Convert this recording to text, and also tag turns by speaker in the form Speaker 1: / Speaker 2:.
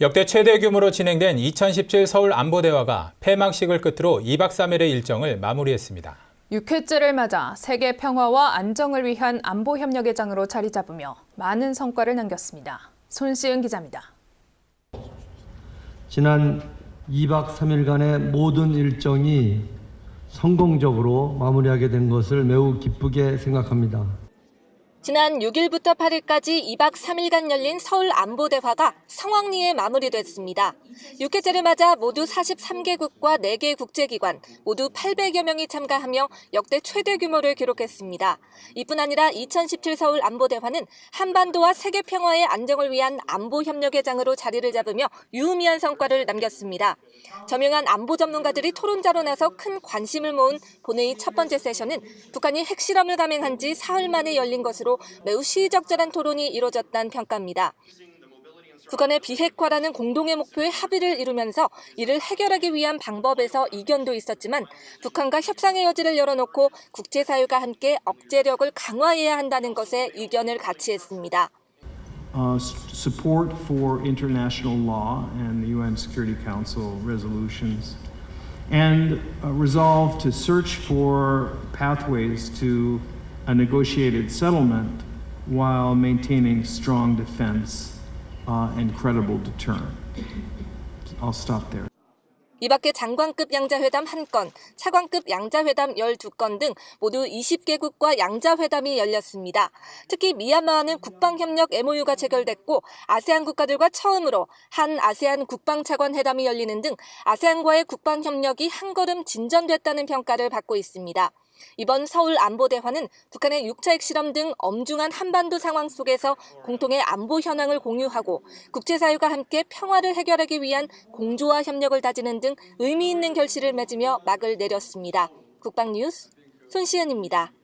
Speaker 1: 역대 최대 규모로 진행된 2017 서울 안보대화가 폐막식을 끝으로 2박 3일의 일정을 마무리했습니다.
Speaker 2: 6회째를 맞아 세계 평화와 안정을 위한 안보 협력의 장으로 자리 잡으며 많은 성과를 남겼습니다. 손시은 기자입니다.
Speaker 3: 지난 2박 3일간의 모든 일정이 성공적으로 마무리하게 된 것을 매우 기쁘게 생각합니다.
Speaker 4: 지난 6일부터 8일까지 2박 3일간 열린 서울 안보대화가 성황리에 마무리됐습니다. 6회째를 맞아 모두 43개국과 4개 국제기관, 모두 800여 명이 참가하며 역대 최대 규모를 기록했습니다. 이뿐 아니라 2017 서울 안보대화는 한반도와 세계 평화의 안정을 위한 안보 협력의 장으로 자리를 잡으며 유의미한 성과를 남겼습니다. 저명한 안보 전문가들이 토론자로 나서 큰 관심을 모은 본회의 첫 번째 세션은 북한이 핵실험을 감행한 지 사흘 만에 열린 것으로 매우 시의적절한 토론이 이뤄졌다는 평가입니다. 북한의 비핵화라는 공동의 목표에 합의를 이루면서 이를 해결하기 위한 방법에서 이견도 있었지만 북한과 협상의 여지를 열어놓고 국제사회가 함께 억제력을 강화해야 한다는 것에 의견을 같이 했습니다.
Speaker 5: uh, s- support for international law and the UN Security Council resolutions, and a resolve to search for pathways to a negotiated settlement while maintaining strong defense uh, and credible deterrent. I'll stop there.
Speaker 4: 이 밖에 장관급 양자회담 1건, 차관급 양자회담 12건 등 모두 20개국과 양자회담이 열렸습니다. 특히 미얀마와는 국방협력 MOU가 체결됐고 아세안 국가들과 처음으로 한 아세안 국방차관 회담이 열리는 등 아세안과의 국방협력이 한 걸음 진전됐다는 평가를 받고 있습니다. 이번 서울 안보대화는 북한의 6차 핵실험 등 엄중한 한반도 상황 속에서 공통의 안보 현황을 공유하고 국제사회가 함께 평화를 해결하기 위한 공조와 협력을 다지는 등 의미 있는 결실을 맺으며 막을 내렸습니다. 국방뉴스 손시은입니다.